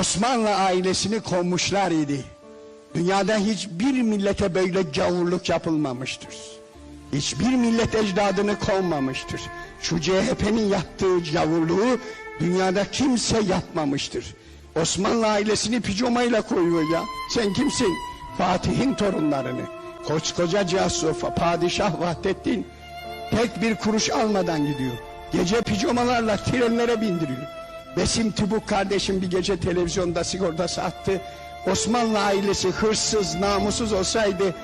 Osmanlı ailesini kovmuşlar idi. Dünyada hiçbir millete böyle gavurluk yapılmamıştır. Hiçbir millet ecdadını kovmamıştır. Şu CHP'nin yaptığı gavurluğu dünyada kimse yapmamıştır. Osmanlı ailesini pijamayla koyuyor ya. Sen kimsin? Fatih'in torunlarını. Koskoca Casufa, Padişah Vahdettin tek bir kuruş almadan gidiyor. Gece pijamalarla trenlere bindiriyor. Besim Tübük kardeşim bir gece televizyonda sigortası attı. Osmanlı ailesi hırsız, namussuz olsaydı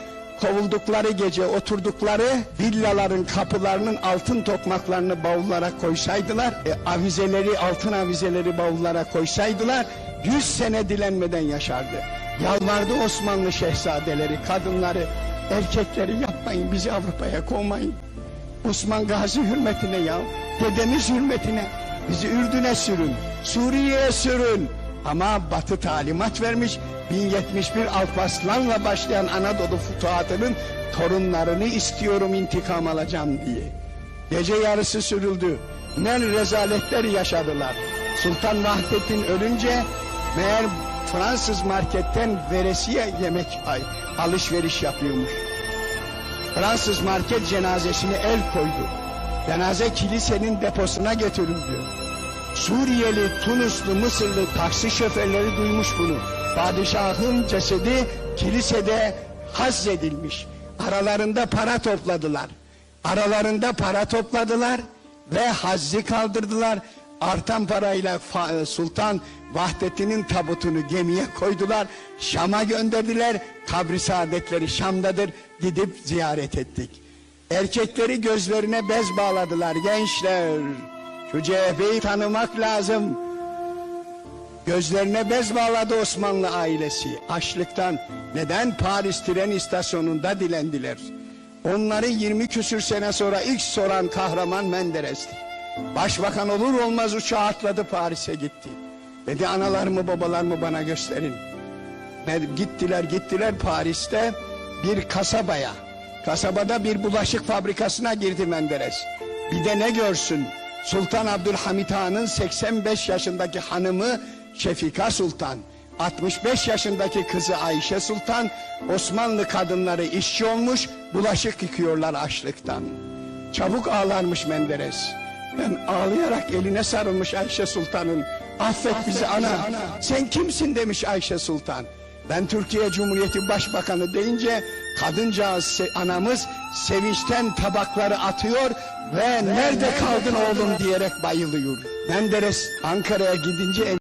kovuldukları gece oturdukları villaların kapılarının altın tokmaklarını bavullara koysaydılar, e, avizeleri, altın avizeleri bavullara koysaydılar, yüz sene dilenmeden yaşardı. Yalvardı Osmanlı şehzadeleri, kadınları, erkekleri yapmayın bizi Avrupa'ya kovmayın. Osman Gazi hürmetine ya, dedemiz hürmetine bizi Ürdün'e sürün, Suriye'ye sürün. Ama Batı talimat vermiş, 1071 Alparslan'la başlayan Anadolu futuhatının torunlarını istiyorum intikam alacağım diye. Gece yarısı sürüldü. Ne rezaletler yaşadılar. Sultan Vahdettin ölünce meğer Fransız marketten veresiye yemek ay, alışveriş yapıyormuş. Fransız market cenazesine el koydu. Cenaze kilisenin deposuna götürüldü. Suriyeli, Tunuslu, Mısırlı taksi şoförleri duymuş bunu. Padişahın cesedi kilisede hazzedilmiş. Aralarında para topladılar. Aralarında para topladılar ve hazzi kaldırdılar. Artan parayla Fa- Sultan Vahdettin'in tabutunu gemiye koydular. Şam'a gönderdiler. Kabri saadetleri Şam'dadır. Gidip ziyaret ettik. Erkekleri gözlerine bez bağladılar gençler. Şu CHP'yi tanımak lazım. Gözlerine bez bağladı Osmanlı ailesi. Açlıktan neden Paris tren istasyonunda dilendiler? Onları 20 küsür sene sonra ilk soran kahraman Menderes'ti. Başbakan olur olmaz uçağa atladı Paris'e gitti. Dedi analarımı babalarımı bana gösterin. Gittiler gittiler Paris'te bir kasabaya. Kasabada bir bulaşık fabrikasına girdi Menderes. Bir de ne görsün? Sultan Abdülhamit Han'ın 85 yaşındaki hanımı Şefika Sultan. 65 yaşındaki kızı Ayşe Sultan Osmanlı kadınları işçi olmuş bulaşık yıkıyorlar açlıktan. Çabuk ağlarmış Menderes. Ben ağlayarak eline sarılmış Ayşe Sultan'ın. Affet bizi ana. Sen kimsin demiş Ayşe Sultan. Ben Türkiye Cumhuriyeti Başbakanı deyince kadıncağız se- anamız sevinçten tabakları atıyor ve nerede kaldın oğlum diyerek bayılıyor. Menderes Ankara'ya gidince